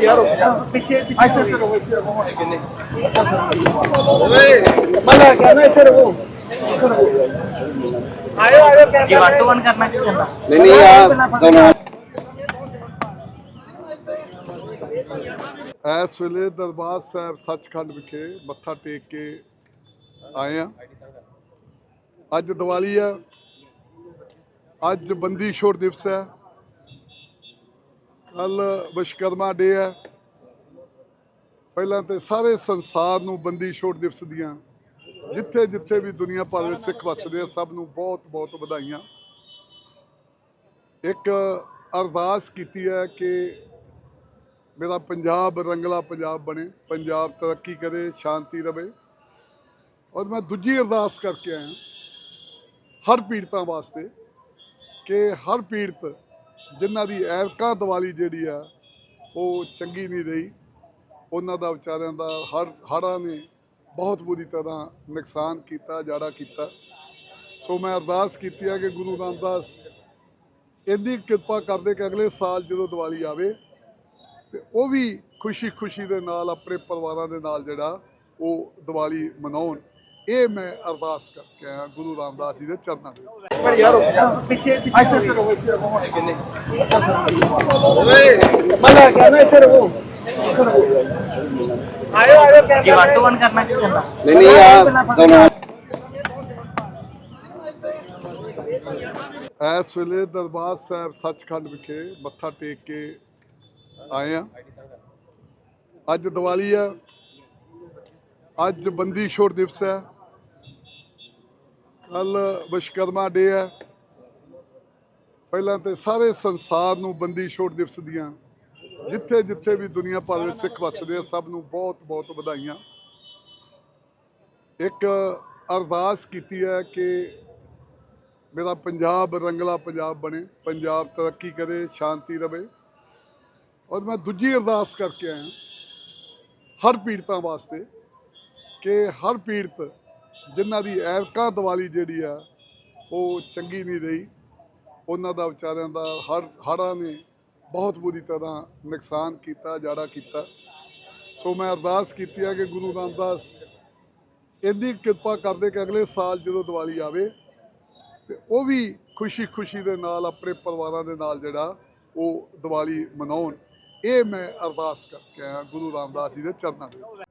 ਯਾਰ ਪਿੱਛੇ ਪਿੱਛੇ ਰਹੋ ਇੱਥੇ ਰਹੋ ਕਿੰਨੇ ਮੈਂ ਲੈ ਕੇ ਆਣਾ ਇੱਥੇ ਰਹੋ ਆਇਓ ਆਇਓ ਕਿਆ ये वन टू वन करना क्यों करना ਨਹੀਂ ਨਹੀਂ ਆ ਤੁਹਾਨੂੰ ਇਸ ਵੇਲੇ ਦਰਬਾਰ ਸਾਹਿਬ ਸੱਚਖੰਡ ਵਿਖੇ ਮੱਥਾ ਟੇਕ ਕੇ ਆਏ ਆ ਅੱਜ ਦੀਵਾਲੀ ਆ ਅੱਜ ਬੰਦੀ ਛੋੜ ਦਿਵਸ ਹੈ ਕੱਲ ਵਿਸ਼ਕਰਮਾ ਡੇ ਹੈ। ਪਹਿਲਾਂ ਤੇ ਸਾਰੇ ਸੰਸਾਰ ਨੂੰ ਬੰਦੀ ਛੋੜ ਦਿਵਸ ਦੀਆਂ, ਜਿੱਥੇ ਜਿੱਥੇ ਵੀ ਦੁਨੀਆ ਭਰ ਵਿੱਚ ਸਿੱਖ ਵੱਸਦੇ ਆ, ਸਭ ਨੂੰ ਬਹੁਤ ਬਹੁਤ ਵਧਾਈਆਂ। ਇੱਕ ਅਰਦਾਸ ਕੀਤੀ ਹੈ ਕਿ ਮੇਰਾ ਪੰਜਾਬ ਰੰਗਲਾ ਪੰਜਾਬ ਬਣੇ, ਪੰਜਾਬ ਤਰੱਕੀ ਕਰੇ, ਸ਼ਾਂਤੀ ਰਵੇ। ਔਰ ਮੈਂ ਦੂਜੀ ਅਰਦਾਸ ਕਰਕੇ ਆਇਆ, ਹਰ ਪੀੜਤਾਂ ਵਾਸਤੇ ਕਿ ਹਰ ਪੀੜਤ ਜਿਨ੍ਹਾਂ ਦੀ ਐਰਕਾ ਦੀਵਾਲੀ ਜਿਹੜੀ ਆ, ਉਹ ਚੰਗੀ ਨਹੀਂ ਰਹੀ। ਉਹਨਾਂ ਦਾ ਵਿਚਾਰਿਆਂ ਦਾ ਹਰ ਹੜ੍ਹਾਂ ਨੇ ਬਹੁਤ ਬੁਰੀ ਤਰ੍ਹਾਂ ਨੁਕਸਾਨ ਕੀਤਾ, ਜਾੜਾ ਕੀਤਾ। ਸੋ ਮੈਂ ਅਰਦਾਸ ਕੀਤੀ ਹੈ ਕਿ ਗੁਰੂ ਰਾਮਦਾਸ ਇੰਨੀ ਕਿਰਪਾ ਕਰਦੇ ਕਿ ਅਗਲੇ ਸਾਲ ਜਦੋਂ ਦੀਵਾਲੀ ਆਵੇ, ਤੇ ਉਹ ਵੀ ਖੁਸ਼ੀ ਖੁਸ਼ੀ ਦੇ ਨਾਲ, ਆਪਣੇ ਪਰਿਵਾਰਾਂ ਦੇ ਨਾਲ ਜਿਹੜਾ ਉਹ ਦੀਵਾਲੀ ਮਨਾਉਣ। ਇਹ ਮੈਂ ਅਰਦਾਸ ਕਰਕੇ ਆਇਆ ਗੁਰੂ ਰਾਮਦਾਸ ਜੀ ਦੇ ਚਰਨਾਂ ਵਿੱਚ। ਪਰ ਯਾਰ ਪਿੱਛੇ ਇਹ ਵਨ ਟੂ ਵਨ ਕਰਨਾ ਕੀ ਕਰਨਾ? ਨਹੀਂ ਨਹੀਂ ਆ ਤੁਹਾਨੂੰ ਇਸ ਵੇਲੇ ਦਰਬਾਰ ਸਾਹਿਬ ਸੱਚਖੰਡ ਵਿਖੇ ਮੱਥਾ ਟੇਕ ਕੇ ਆਏ ਆ ਅੱਜ ਦੀਵਾਲੀ ਆ। ਅੱਜ ਬੰਦੀ ਛੋੜ ਦਿਵਸ ਹੈ। ਕੱਲ ਵਿਸ਼ਕਰਮਾ ਡੇ ਹੈ। ਪਹਿਲਾਂ ਤੇ ਸਾਰੇ ਸੰਸਾਰ ਨੂੰ ਬੰਦੀ ਛੋੜ ਦਿਵਸ ਦੀਆਂ, ਜਿੱਥੇ ਜਿੱਥੇ ਵੀ ਦੁਨੀਆ ਭਰ ਵਿੱਚ ਸਿੱਖ ਵੱਸਦੇ ਆ, ਸਭ ਨੂੰ ਬਹੁਤ ਬਹੁਤ ਵਧਾਈਆਂ। ਇੱਕ ਅਰਦਾਸ ਕੀਤੀ ਹੈ ਕਿ ਮੇਰਾ ਪੰਜਾਬ ਰੰਗਲਾ ਪੰਜਾਬ ਬਣੇ, ਪੰਜਾਬ ਤਰੱਕੀ ਕਰੇ, ਸ਼ਾਂਤੀ ਰਵੇ। ਔਰ ਮੈਂ ਦੂਜੀ ਅਰਦਾਸ ਕਰਕੇ ਆਇਆ, ਹਰ ਪੀੜਤਾਂ ਵਾਸਤੇ। ਕਿ ਹਰ ਪੀੜਤ ਜਿਨ੍ਹਾਂ ਦੀ ਐਰਕਾ ਦੀਵਾਲੀ ਜਿਹੜੀ ਆ, ਉਹ ਚੰਗੀ ਨਹੀਂ ਰਹੀ। ਉਹਨਾਂ ਦਾ ਵਿਚਾਰਿਆਂ ਦਾ ਹਰ ਹੜ੍ਹਾਂ ਨੇ ਬਹੁਤ ਬੁਰੀ ਤਰ੍ਹਾਂ ਨੁਕਸਾਨ ਕੀਤਾ, ਜਾੜਾ ਕੀਤਾ। ਸੋ ਮੈਂ ਅਰਦਾਸ ਕੀਤੀ ਹੈ ਕਿ ਗੁਰੂ ਰਾਮਦਾਸ ਇੰਨੀ ਕਿਰਪਾ ਕਰਦੇ ਕਿ ਅਗਲੇ ਸਾਲ ਜਦੋਂ ਦੀਵਾਲੀ ਆਵੇ, ਤੇ ਉਹ ਵੀ ਖੁਸ਼ੀ ਖੁਸ਼ੀ ਦੇ ਨਾਲ, ਆਪਣੇ ਪਰਿਵਾਰਾਂ ਦੇ ਨਾਲ ਜਿਹੜਾ ਉਹ ਦੀਵਾਲੀ ਮਨਾਉਣ। ਇਹ ਮੈਂ ਅਰਦਾਸ ਕਰਕੇ ਆਇਆ ਗੁਰੂ ਰਾਮਦਾਸ ਜੀ ਦੇ ਚਰਨਾਂ ਵਿੱਚ।